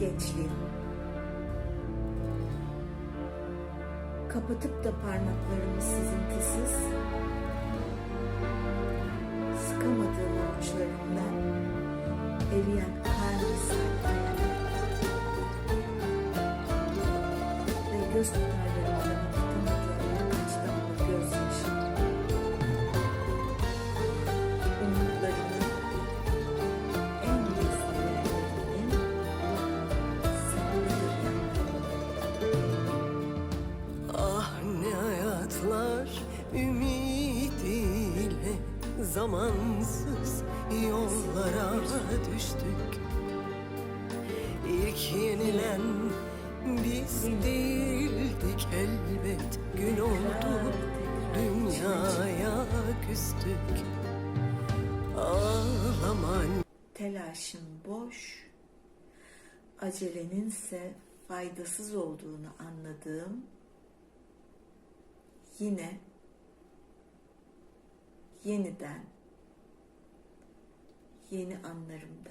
gençliğim. Kapatıp da parmaklarımı sızıntısız, sıkamadığım avuçlarımdan eriyen kar. Ve göz pınarlarımdan hayatlar ümidiyle zamansız yollara düştük. İlk yenilen biz değildik elbet gün oldu dünyaya küstük. Ağlama Telaşın boş, aceleninse faydasız olduğunu anladığım yine yeniden yeni anlarımda.